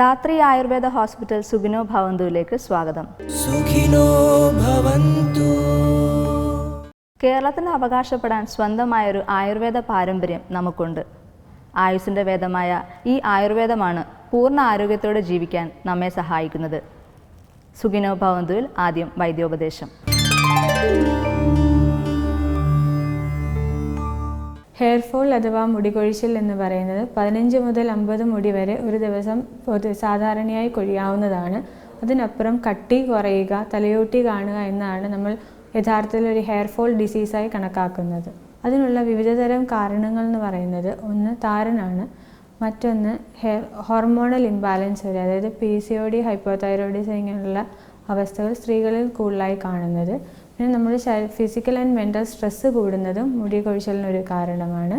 Dhathri Ayurveda hospital സുഖിനോ ഭവന്തുവിലേക്ക് സ്വാഗതം. സുഖിനോ ഭവന്തു. കേരളത്തിന് അവകാശപ്പെടാൻ സ്വന്തമായൊരു ആയുർവേദ പാരമ്പര്യം നമുക്കുണ്ട്. ആയുസിന്റെ വേദമായ ഈ ആയുർവേദമാണ് പൂർണ ആരോഗ്യത്തോടെ ജീവിക്കാൻ നമ്മെ സഹായിക്കുന്നത്. സുഖിനോ ഭവന്തുവിൽ ആദ്യം വൈദ്യോപദേശം. ഹെയർ ഫോൾ അഥവാ മുടികൊഴിച്ചിൽ എന്ന് പറയുന്നത് പതിനഞ്ച് മുതൽ അമ്പത് മുടി വരെ ഒരു ദിവസം സാധാരണയായി കൊഴിയാവുന്നതാണ്. അതിനപ്പുറം കട്ടി കുറയുക തലയോട്ടി കാണുക എന്നാണ് നമ്മൾ യഥാർത്ഥത്തിൽ ഒരു ഹെയർ ഫോൾ ഡിസീസായി കണക്കാക്കുന്നത്. അതിനുള്ള വിവിധതരം കാരണങ്ങൾ എന്ന് പറയുന്നത് ഒന്ന് താരനാണ് മറ്റൊന്ന് ഹെയർ ഹോർമോണൽ ഇംബാലൻസ് വരെ അതായത് P C O D hypothyroidism ഇങ്ങനെയുള്ള അവസ്ഥകൾ സ്ത്രീകളിൽ കൂടുതലായി കാണുന്നത്. പിന്നെ നമ്മുടെ ഫിസിക്കൽ ആൻഡ് മെന്റൽ സ്ട്രെസ്സ് കൂടുന്നതും മുടി കൊഴിച്ചലിനൊരു കാരണമാണ്.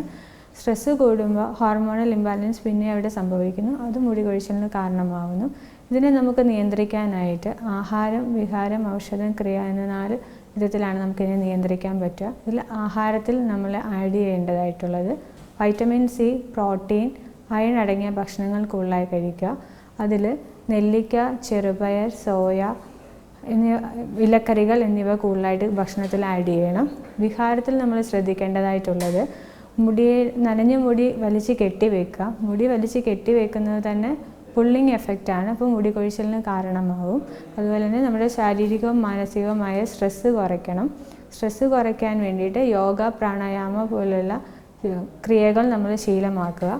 സ്ട്രെസ്സ് കൂടുമ്പോൾ ഹോർമോണൽ ഇംബാലൻസ് പിന്നെ അവിടെ സംഭവിക്കുന്നു. അത് മുടി കൊഴിച്ചലിന് കാരണമാവുന്നു. ഇതിനെ നമുക്ക് നിയന്ത്രിക്കാനായിട്ട് ആഹാരം വിഹാരം ഔഷധം ക്രിയ എന്ന നാല് വിധത്തിലാണ് നമുക്കിതിനെ നിയന്ത്രിക്കാൻ പറ്റുക. ഇതിൽ ആഹാരത്തിൽ നമ്മൾ ആഡ് ചെയ്യേണ്ടതായിട്ടുള്ളത് വൈറ്റമിൻ സി പ്രോട്ടീൻ അയൺ അടങ്ങിയ ഭക്ഷണങ്ങൾ കൂടുതലായി കഴിക്കുക. അതിൽ നെല്ലിക്ക ചെറുപയർ സോയ എന്നിവ ഇലക്കറികൾ എന്നിവ കൂടുതലായിട്ട് ഭക്ഷണത്തിൽ ആഡ് ചെയ്യണം. വിഹാരത്തിൽ നമ്മൾ ശ്രദ്ധിക്കേണ്ടതായിട്ടുള്ളത് മുടിയെ നനഞ്ഞ മുടി വലിച്ച് കെട്ടി വെക്കുക. മുടി വലിച്ച് കെട്ടി വെക്കുന്നത് തന്നെ പുള്ളിങ് എഫക്റ്റാണ് അപ്പോൾ മുടി കൊഴിച്ചിലിന് കാരണമാവും. അതുപോലെ തന്നെ നമ്മുടെ ശാരീരികവും മാനസികവുമായ സ്ട്രെസ്സ് കുറയ്ക്കണം. സ്ട്രെസ്സ് കുറയ്ക്കാൻ വേണ്ടിയിട്ട് യോഗ പ്രാണായാമ പോലുള്ള ക്രിയകൾ നമ്മൾ ശീലമാക്കുക.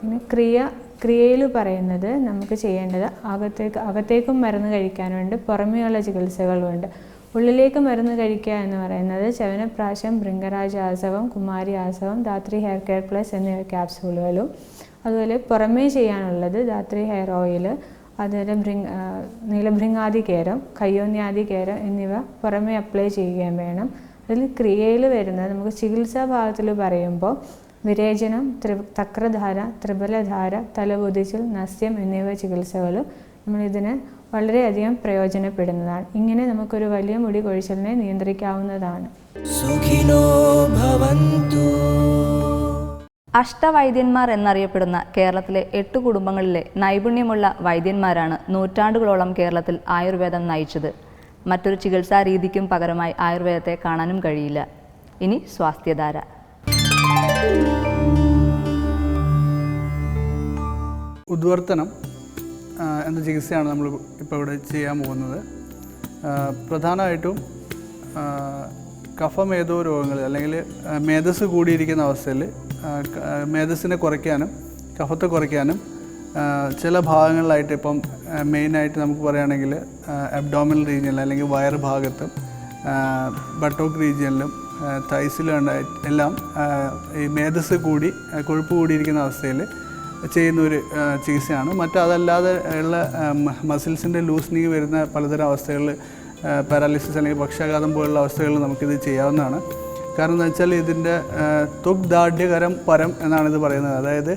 പിന്നെ ക്രിയ ക്രിയയിൽ പറയുന്നത് നമുക്ക് ചെയ്യേണ്ടത് അകത്തേക്ക് അകത്തേക്കും മരുന്ന് കഴിക്കാനുണ്ട് പുറമേയുള്ള ചികിത്സകളുമുണ്ട് ഉള്ളിലേക്ക് മരുന്ന് കഴിക്കുക എന്ന് പറയുന്നത് ചവനപ്രാശം ഭൃംഗരാജ ആസവം കുമാരി ആസവം ധാത്രി ഹെയർ കെയർ പ്ലസ് എന്നിവ ക്യാപ്സൂളുകളും അതുപോലെ പുറമേ ചെയ്യാനുള്ളത് ധാത്രി ഹെയർ ഓയിൽ അതുപോലെ ഭൃങ് നീലഭൃങ്ങാതി കേരം കയ്യോന്യാദി കേരം എന്നിവ പുറമേ അപ്ലൈ ചെയ്യുകയും വേണം. അതിൽ ക്രിയയിൽ വരുന്നത് നമുക്ക് ചികിത്സാ ഭാഗത്തിൽ പറയുമ്പോൾ വിരേചനം ത്രി തക്രധാര ത്രിബലധാര തലപൊതിച്ചിൽ നസ്യം എന്നിവ ചികിത്സകൾ നമ്മളിതിന് വളരെയധികം പ്രയോജനപ്പെടുന്നതാണ്. ഇങ്ങനെ നമുക്കൊരു വലിയ മുടി കൊഴിച്ചലിനെ നിയന്ത്രിക്കാവുന്നതാണ്. അഷ്ടവൈദ്യന്മാർ എന്നറിയപ്പെടുന്ന കേരളത്തിലെ എട്ട് കുടുംബങ്ങളിലെ നൈപുണ്യമുള്ള വൈദ്യന്മാരാണ് നൂറ്റാണ്ടുകളോളം കേരളത്തിൽ ആയുർവേദം നയിച്ചത്. മറ്റൊരു ചികിത്സാ രീതിക്കും പകരമായി ആയുർവേദത്തെ കാണാനും കഴിയില്ല. ഇനി സ്വാസ്ഥ്യധാര. ഉദ്വർത്തനം എന്ന ചികിത്സയാണ് നമ്മൾ ഇപ്പോൾ ഇവിടെ ചെയ്യാൻ പോകുന്നത്. പ്രധാനമായിട്ടും കഫമേധോ രോഗങ്ങൾ അല്ലെങ്കിൽ മേധസ് കൂടിയിരിക്കുന്ന അവസ്ഥയിൽ മേധസ്സിനെ കുറയ്ക്കാനും കഫത്തെ കുറയ്ക്കാനും ചില ഭാഗങ്ങളിലായിട്ട് ഇപ്പം മെയിനായിട്ട് നമുക്ക് പറയുകയാണെങ്കിൽ അബ്ഡോമിനൽ റീജിയനിൽ അല്ലെങ്കിൽ വയർ ഭാഗത്തും ബട്ടോക്ക് റീജിയനിലും തൈസിലും വേണ്ട എല്ലാം ഈ മേധസ് കൂടി കൊഴുപ്പ് കൂടിയിരിക്കുന്ന അവസ്ഥയിൽ ചെയ്യുന്ന ഒരു ചികിത്സയാണ്. മറ്റതല്ലാതെ ഉള്ള മസിൽസിന്റെ ലൂസ്നിങ് വരുന്ന പലതരം അവസ്ഥകളിൽ പാരാലിസിസ് അല്ലെങ്കിൽ പക്ഷാഘാതം പോലുള്ള അവസ്ഥകളിൽ നമുക്കിത് ചെയ്യാവുന്നതാണ്. കാരണം എന്താ വെച്ചാൽ ഇതിന്റെ ത്വക് ദാഢ്യകരം പരം എന്നാണ് ഇത് പറയുന്നത്. അതായത്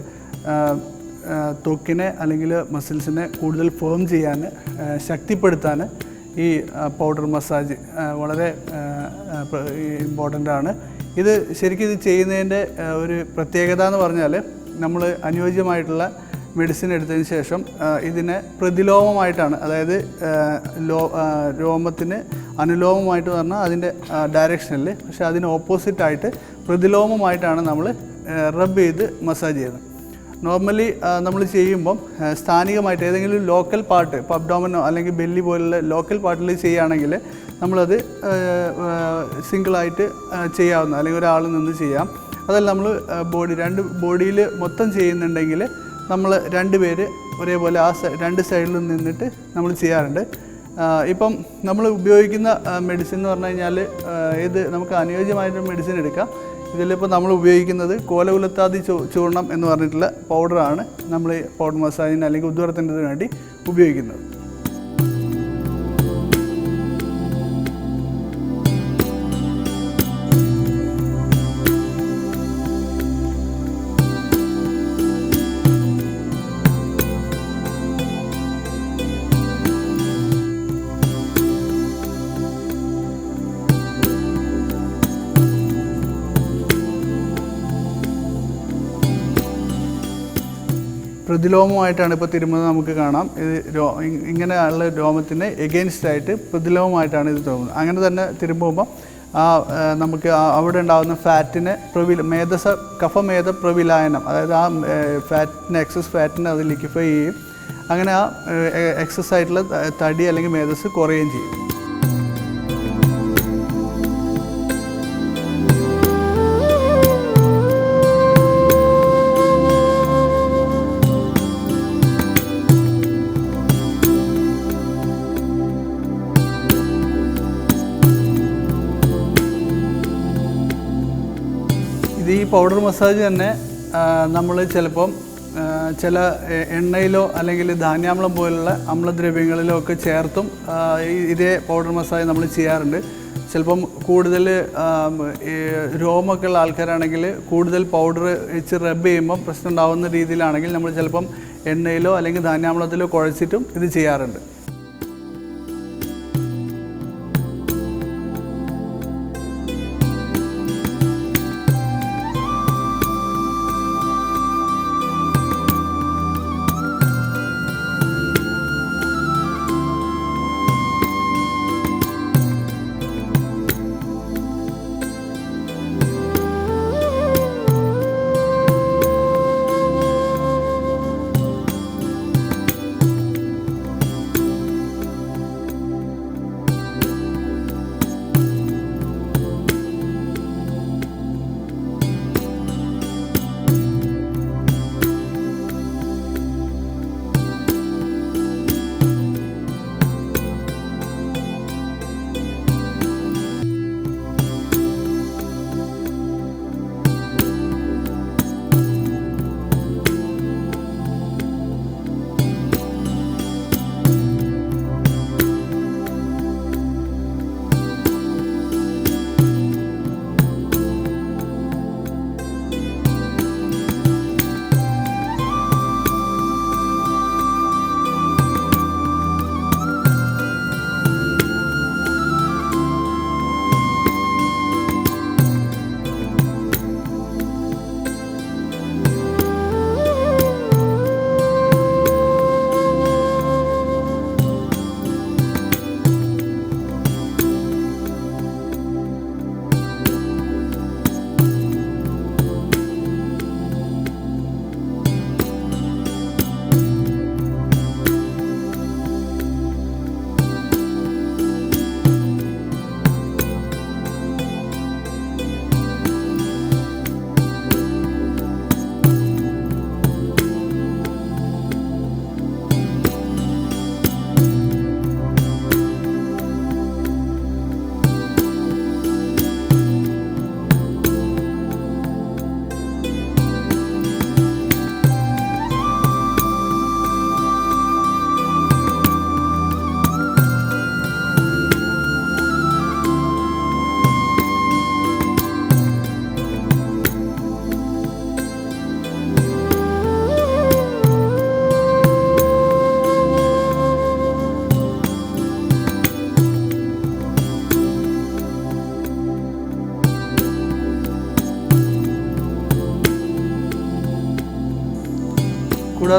ത്വക്കിനെ അല്ലെങ്കിൽ മസിൽസിനെ കൂടുതൽ ഫോം ചെയ്യാൻ ശക്തിപ്പെടുത്താൻ ഈ പൗഡർ മസാജ് വളരെ ഇമ്പോർട്ടന്റ് ആണ്. ഇത് ശരിക്കും ഇത് ചെയ്യുന്നതിന്റെ ഒരു പ്രത്യേകത എന്ന് പറഞ്ഞാൽ നമ്മൾ അനുയോജ്യമായിട്ടുള്ള മെഡിസിൻ എടുത്തതിന് ശേഷം ഇതിനെ പ്രതിലോമമായിട്ടാണ് അതായത് ലോ രോമത്തിന് അനുലോമമായിട്ട് പറഞ്ഞാൽ അതിന്റെ ഡയറക്ഷനിൽ പക്ഷേ അതിന് ഓപ്പോസിറ്റായിട്ട് പ്രതിലോമമായിട്ടാണ് നമ്മൾ റബ്ബ് ചെയ്ത് മസാജ് ചെയ്യുന്നത്. നോർമലി നമ്മൾ ചെയ്യുമ്പം സ്ഥാനികമായിട്ട് ഏതെങ്കിലും ലോക്കൽ പാട്ട് പബ്ഡോമനോ അല്ലെങ്കിൽ ബെല്ലി പോലുള്ള ലോക്കൽ പാട്ടിൽ ചെയ്യുകയാണെങ്കിൽ നമ്മളത് സിംഗിളായിട്ട് ചെയ്യാവുന്ന അല്ലെങ്കിൽ ഒരാൾ നിന്ന് ചെയ്യാം. അതല്ല നമ്മൾ ബോഡി രണ്ട് ബോഡിയിൽ മൊത്തം ചെയ്യുന്നുണ്ടെങ്കിൽ നമ്മൾ രണ്ട് പേര് ഒരേപോലെ ആ രണ്ട് സൈഡിൽ നിന്നിട്ട് നമ്മൾ ചെയ്യാറുണ്ട്. ഇപ്പം നമ്മൾ ഉപയോഗിക്കുന്ന മെഡിസിൻ എന്ന് പറഞ്ഞു കഴിഞ്ഞാൽ ഏത് നമുക്ക് അനുയോജ്യമായിട്ട് മെഡിസിൻ എടുക്കാം. ഇതിലിപ്പോൾ നമ്മൾ ഉപയോഗിക്കുന്നത് കോലകുലത്താതി ചൂർണം എന്ന് പറഞ്ഞിട്ടുള്ള പൗഡറാണ് നമ്മൾ പൗഡർ മസാജിന് അല്ലെങ്കിൽ ഉദ്വരത്തിന്റെ വേണ്ടി ഉപയോഗിക്കുന്നത്. പ്രതിലോമമായിട്ടാണ് ഇപ്പോൾ തിരുമുന്നത് നമുക്ക് കാണാം. ഇത് രോ ഇങ്ങനെയുള്ള രോമത്തിന് എഗെയിൻസ്റ്റ് ആയിട്ട് പ്രതിലോമമായിട്ടാണ് ഇത് തോന്നുന്നത്. അങ്ങനെ തന്നെ തിരുമ്പുമ്പോൾ ആ, നമുക്ക് അവിടെ ഉണ്ടാകുന്ന ഫാറ്റിനെ പ്രവില മേധസ കഫമേധ പ്രവിലായനം അതായത് ആ ഫാറ്റിന് എക്സസ് ഫാറ്റിനെ അത് ലിക്വിഫൈ ചെയ്യും. അങ്ങനെ ആ എക്സസ് ആയിട്ടുള്ള തടി അല്ലെങ്കിൽ മേധസ് കുറയുകയും ചെയ്യും. പൗഡർ മസാജ് തന്നെ നമ്മൾ ചിലപ്പം ചില എണ്ണയിലോ അല്ലെങ്കിൽ ധാന്യാമ്ലം പോലുള്ള അമ്ലദ്രവ്യങ്ങളിലോ ഒക്കെ ചേർത്തും ഇതേ പൗഡർ മസാജ് നമ്മൾ ചെയ്യാറുണ്ട്. ചിലപ്പം കൂടുതൽ രോമൊക്കെ ഉള്ള ആൾക്കാരാണെങ്കിൽ കൂടുതൽ പൗഡർ വെച്ച് റബ്ബ് ചെയ്യുമ്പോൾ പ്രശ്നം ഉണ്ടാകുന്ന രീതിയിലാണെങ്കിൽ നമ്മൾ ചിലപ്പം എണ്ണയിലോ അല്ലെങ്കിൽ ധാന്യാമ്ലത്തിലോ കുഴച്ചിട്ടും ഇത് ചെയ്യാറുണ്ട്.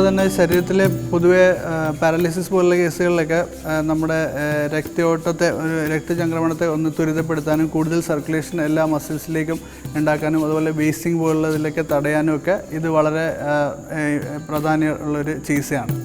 കൂടാതെ തന്നെ ശരീരത്തിലെ പൊതുവെ പാരാലിസിസ് പോലുള്ള കേസുകളിലൊക്കെ നമ്മുടെ രക്തയോട്ടത്തെ ഒരു രക്തചംക്രമണത്തെ ഒന്ന് ത്വരിതപ്പെടുത്താനും കൂടുതൽ സർക്കുലേഷൻ എല്ലാ മസിൽസിലേക്കും ഉണ്ടാക്കാനും അതുപോലെ വേസ്റ്റിംഗ് പോലുള്ളതിലൊക്കെ തടയാനും ഒക്കെ ഇത് വളരെ പ്രാധാന്യമുള്ളൊരു ചികിത്സയാണ്.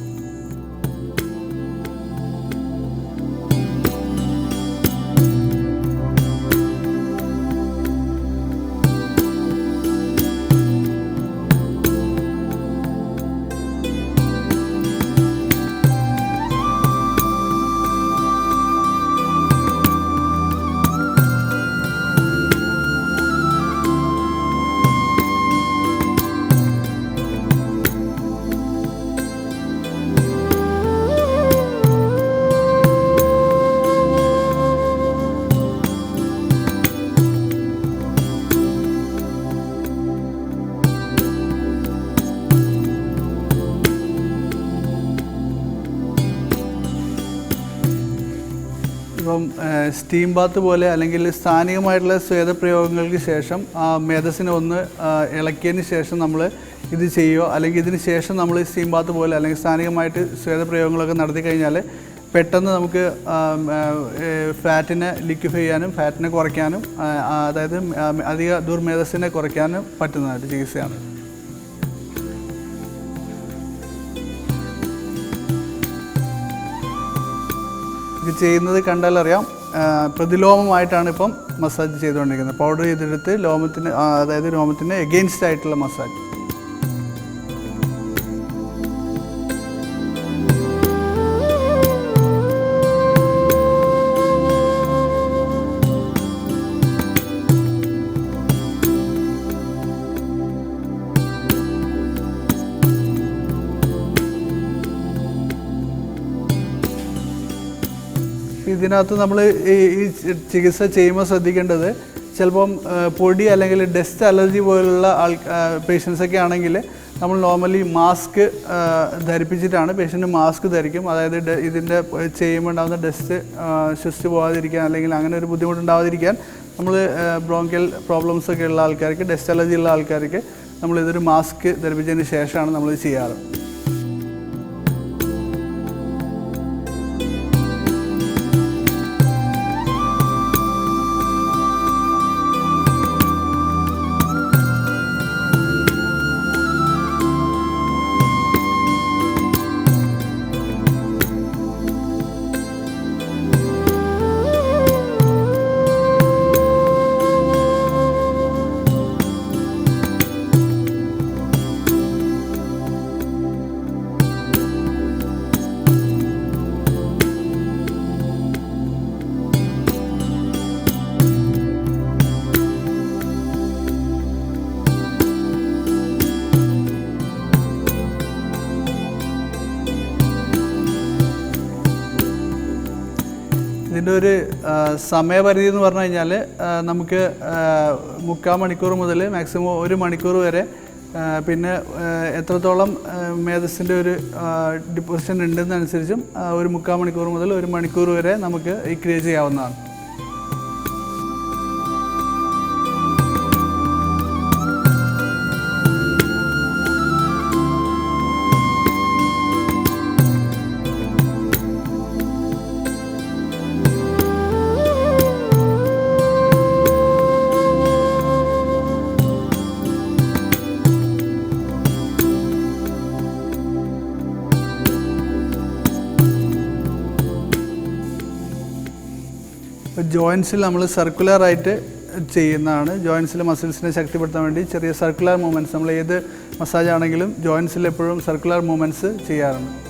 സ്റ്റീം ബാത്ത് പോലെ അല്ലെങ്കിൽ സ്ഥാനികമായിട്ടുള്ള സ്വേദപ്രയോഗങ്ങൾക്ക് ശേഷം ആ മേധസ്സിനെ ഒന്ന് ഇളക്കിയതിന് ശേഷം നമ്മൾ ഇത് ചെയ്യുക. അല്ലെങ്കിൽ ഇതിന് ശേഷം നമ്മൾ സ്റ്റീം ബാത്ത് പോലെ അല്ലെങ്കിൽ സ്ഥാനികമായിട്ട് സ്വേദപ്രയോഗങ്ങളൊക്കെ നടത്തി കഴിഞ്ഞാൽ പെട്ടെന്ന് നമുക്ക് ഫാറ്റിനെ ലിക്വിഫൈ ചെയ്യാനും ഫാറ്റിനെ കുറയ്ക്കാനും അതായത് അധിക ദുർമേധസ്സിനെ കുറയ്ക്കാനും പറ്റുന്ന ഒരു ചികിത്സയാണ്. ഇത് ചെയ്യുന്നത് കണ്ടാലറിയാം. പ്രതിലോമമായിട്ടാണ് ഇപ്പം മസാജ് ചെയ്തുകൊണ്ടിരിക്കുന്നത്. പൗഡർ ചെയ്തെടുത്ത് ലോമത്തിന് അതായത് രോമത്തിന് എഗെയിൻസ്റ്റ് ആയിട്ടുള്ള മസാജ്. ഇതിനകത്ത് നമ്മൾ ഈ ചികിത്സ ചെയ്യുമ്പോൾ ശ്രദ്ധിക്കേണ്ടത് ചിലപ്പം പൊടി അല്ലെങ്കിൽ ഡസ്റ്റ് അലർജി പോലുള്ള ആൾ പേഷ്യൻസൊക്കെ ആണെങ്കിൽ നമ്മൾ നോർമലി മാസ്ക് ധരിപ്പിച്ചിട്ടാണ് പേഷ്യന്റ് മാസ്ക് ധരിക്കും. അതായത് ഇതിന്റെ ചെയ്യുമ്പോൾ ഉണ്ടാകുന്ന ഡസ്റ്റ് ശ്വസിച്ച് പോകാതിരിക്കാൻ അല്ലെങ്കിൽ അങ്ങനെ ഒരു ബുദ്ധിമുട്ടുണ്ടാവാതിരിക്കാൻ നമ്മൾ ബ്രോങ്കൽ പ്രോബ്ലംസ് ഒക്കെ ഉള്ള ആൾക്കാർക്ക് ഡസ്റ്റ് അലർജി ഉള്ള ആൾക്കാർക്ക് നമ്മൾ ഇതൊരു മാസ്ക് ധരിപ്പിച്ചതിന് ശേഷമാണ് നമ്മൾ ചെയ്യാറ്. ഇതിന്റെ ഒരു സമയപരിധി എന്ന് പറഞ്ഞു കഴിഞ്ഞാൽ നമുക്ക് മുക്കാൽ മണിക്കൂർ മുതൽ മാക്സിമം ഒരു മണിക്കൂർ വരെ പിന്നെ എത്രത്തോളം മേധസ്സിന്റെ ഒരു ഡിപ്പോസിഷൻ ഉണ്ടെന്നനുസരിച്ചും ഒരു മുക്കാൽ മണിക്കൂർ മുതൽ ഒരു മണിക്കൂർ വരെ നമുക്ക് ഈ ക്രിയ ചെയ്യാവുന്നതാണ്. ജോയിൻസിൽ നമ്മൾ സർക്കുലർ ആയിട്ട് ചെയ്യുന്നതാണ്. ജോയിൻസിലെ മസിൽസിനെ ശക്തിപ്പെടുത്താൻ വേണ്ടി ചെറിയ സർക്കുലർ മൂവ്മെന്റ്സ് നമ്മൾ ഏത് മസാജ് ആണെങ്കിലും ജോയിൻസിൽ എപ്പോഴും സർക്കുലർ മൂവ്മെന്റ്സ് ചെയ്യാറുണ്ട്.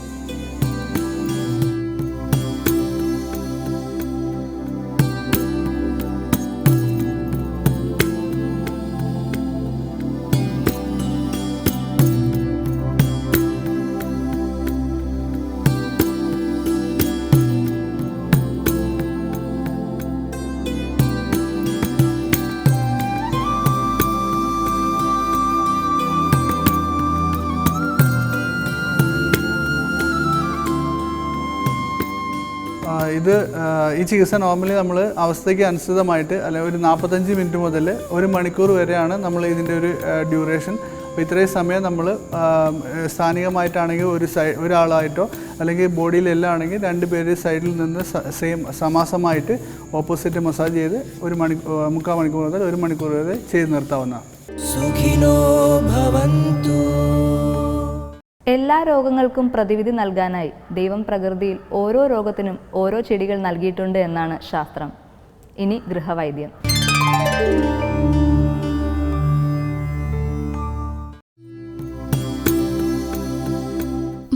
ഈ ചികിത്സ നോർമലി നമ്മൾ അവസ്ഥയ്ക്ക് അനുസൃതമായിട്ട് അല്ലെങ്കിൽ ഒരു നാൽപ്പത്തഞ്ച് മിനിറ്റ് മുതൽ ഒരു മണിക്കൂർ വരെയാണ് നമ്മൾ ഇതിന്റെ ഒരു ഡ്യൂറേഷൻ അപ്പോൾ ഇത്രയും സമയം നമ്മൾ സ്ഥാനികമായിട്ടാണെങ്കിൽ ഒരു സൈ ഒരാളായിട്ടോ അല്ലെങ്കിൽ ബോഡിയിലെല്ലാം ആണെങ്കിൽ രണ്ട് പേര് സൈഡിൽ നിന്ന് സെയിം സമാസമായിട്ട് ഓപ്പോസിറ്റ് മസാജ് ചെയ്ത് ഒരു മണിക്കൂർ മുക്കാൽ മണിക്കൂർ മുതൽ ഒരു മണിക്കൂർ വരെ ചെയ്ത് നിർത്താവുന്നതാണ്. എല്ലാ രോഗങ്ങൾക്കും പ്രതിവിധി നൽകാനായി ദൈവം പ്രകൃതിയിൽ ഓരോ രോഗത്തിനും ഓരോ ചെടികൾ നൽകിയിട്ടുണ്ട് എന്നാണ് ശാസ്ത്രം. ഇനി ഗൃഹവൈദ്യം.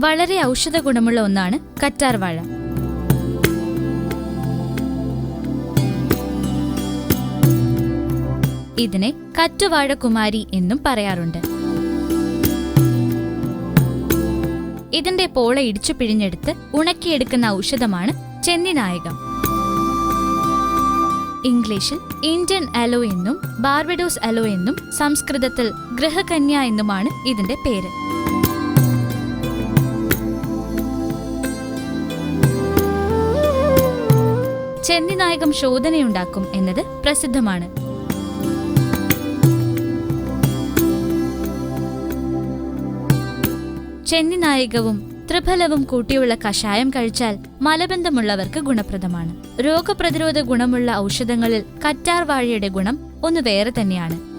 വളരെ ഔഷധ ഗുണമുള്ള ഒന്നാണ് കറ്റാർവാഴ. ഇതിനെ കറ്റുവാഴ കുമാരി എന്നും പറയാറുണ്ട്. ഇതിന്റെ പോള ഇടിച്ചു പിഴിഞ്ഞെടുത്ത് ഉണക്കിയെടുക്കുന്ന ഔഷധമാണ് ചെന്നിനായകം. ഇംഗ്ലീഷിൽ ഇന്ത്യൻ അലോ എന്നും ബാർബഡോസ് അലോ എന്നും സംസ്കൃതത്തിൽ ഗൃഹകന്യ എന്നുമാണ് ഇതിന്റെ പേര്. ചെന്നിനായകം ശോധനയുണ്ടാക്കും എന്നത് പ്രസിദ്ധമാണ്. ചെന്നിനായകവും ത്രിഫലവും കൂട്ടിയുള്ള കഷായം കഴിച്ചാൽ മലബന്ധമുള്ളവർക്ക് ഗുണപ്രദമാണ്. രോഗപ്രതിരോധ ഗുണമുള്ള ഔഷധങ്ങളിൽ കറ്റാർ വാഴയുടെ ഗുണം ഒന്ന് വേറെ തന്നെയാണ്.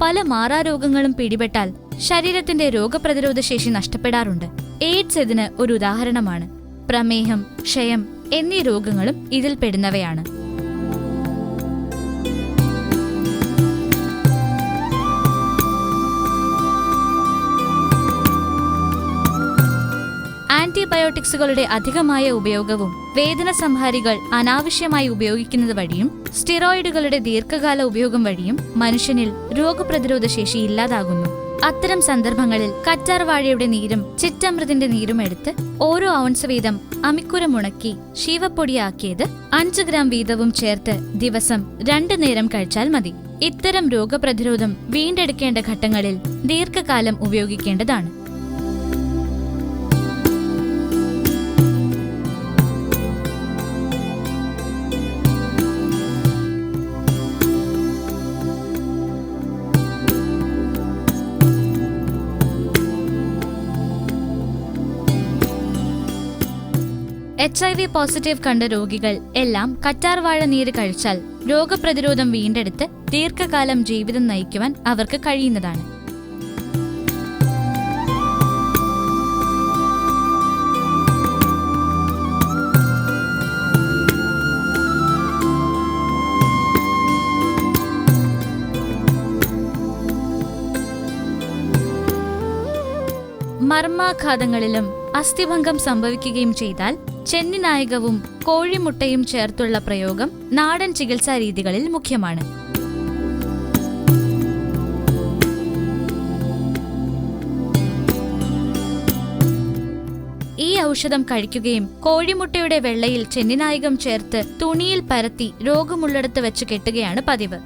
പല മാറാരോഗങ്ങളും പിടിപെട്ടാൽ ശരീരത്തിന്റെ രോഗപ്രതിരോധ ശേഷി നഷ്ടപ്പെടാറുണ്ട്. എയ്ഡ്സ് ഇതിന് ഒരു ഉദാഹരണമാണ്. പ്രമേഹം ക്ഷയം എന്നീ രോഗങ്ങളും ഇതിൽ പെടുന്നവയാണ്. ആന്റിബയോട്ടിക്സുകളുടെ അധികമായ ഉപയോഗവും വേദന സംഹാരികൾ അനാവശ്യമായി ഉപയോഗിക്കുന്നത് വഴിയും സ്റ്റിറോയിഡുകളുടെ ദീർഘകാല ഉപയോഗം വഴിയും മനുഷ്യനിൽ രോഗപ്രതിരോധ ശേഷി ഇല്ലാതാകുന്നു. അത്തരം സന്ദർഭങ്ങളിൽ കറ്റാർവാഴയുടെ നീരും ചിറ്റമൃതിന്റെ നീരും എടുത്ത് ഓരോ ഔൺസ് വീതം അമിക്കുരമുണക്കി ശീവപ്പൊടിയാക്കിയത് അഞ്ച് ഗ്രാം വീതവും ചേർത്ത് ദിവസം രണ്ടു നേരം കഴിച്ചാൽ മതി. ഇത്തരം രോഗപ്രതിരോധം വീണ്ടെടുക്കേണ്ട ഘട്ടങ്ങളിൽ ദീർഘകാലം ഉപയോഗിക്കേണ്ടതാണ്. എച്ച് ഐ വി പോസിറ്റീവ് കണ്ട രോഗികൾ എല്ലാം കറ്റാർവാഴ നീര് കഴിച്ചാൽ രോഗപ്രതിരോധം വീണ്ടെടുത്ത് ദീർഘകാലം ജീവിതം നയിക്കുവാൻ അവർക്ക് കഴിയുന്നതാണ്. മർമാഘാതങ്ങളിലും അസ്ഥിഭംഗം സംഭവിക്കുകയും ചെയ്താൽ ചെന്നിനായകവും കോഴിമുട്ടയും ചേർത്തുള്ള പ്രയോഗം നാടൻ ചികിത്സാ രീതികളിൽ മുഖ്യമാണ്. ഈ ഔഷധം കഴിക്കുകയും കോഴിമുട്ടയുടെ വെള്ളയിൽ ചെന്നിനായകം ചേർത്ത് തുണിയിൽ പരത്തി രോഗമുള്ളിടത്ത് വെച്ച് കെട്ടുകയാണ് പതിവ്.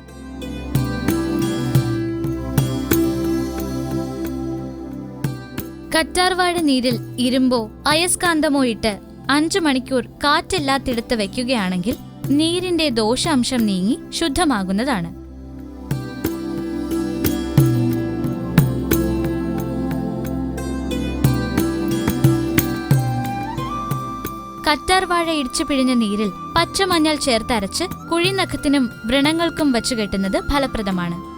കറ്റാർവാഴ നീരിൽ ഇരുമ്പോ അയസ്കാന്തമോ ഇട്ട് അഞ്ചു മണിക്കൂർ കാറ്റില്ലാത്തിടത്ത് വയ്ക്കുകയാണെങ്കിൽ നീരിന്റെ ദോഷാംശം നീങ്ങി ശുദ്ധമാകുന്നതാണ്. കറ്റാർവാഴ ഇടിച്ചു പിഴിഞ്ഞ നീരിൽ പച്ചമഞ്ഞൾ ചേർത്തരച്ച് കുഴിനഖത്തിനും വ്രണങ്ങൾക്കും വച്ചു കെട്ടുന്നത് ഫലപ്രദമാണ്.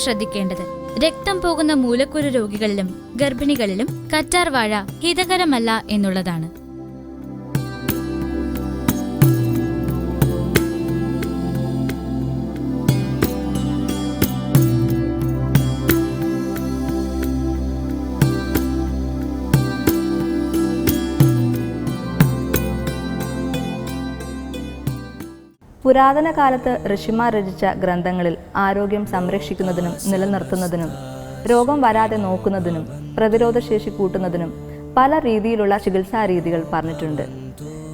ശ്രദ്ധിക്കേണ്ടത്. രക്തം പോകുന്ന മൂലക്കുരു രോഗികളിലും ഗർഭിണികളിലും കറ്റാർവാഴ ഹിതകരമല്ല എന്നുള്ളതാണ്. പുരാതന കാലത്ത് ഋഷിമാർ രചിച്ച ഗ്രന്ഥങ്ങളിൽ ആരോഗ്യം സംരക്ഷിക്കുന്നതിനും നിലനിർത്തുന്നതിനും രോഗം വരാതെ നോക്കുന്നതിനും പ്രതിരോധശേഷി കൂട്ടുന്നതിനും പല രീതിയിലുള്ള ചികിത്സാ രീതികൾ പറഞ്ഞിട്ടുണ്ട്.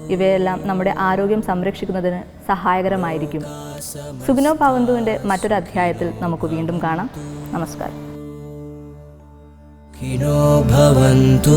ഇവയെല്ലാം നമ്മുടെ ആരോഗ്യം സംരക്ഷിക്കുന്നതിന് സഹായകരമായിരിക്കും. സുഗ്നോ ഭവന്തുവിന്റെ മറ്റൊരു അധ്യായത്തിൽ നമുക്ക് വീണ്ടും കാണാം. നമസ്കാരം. ഭവന്തു.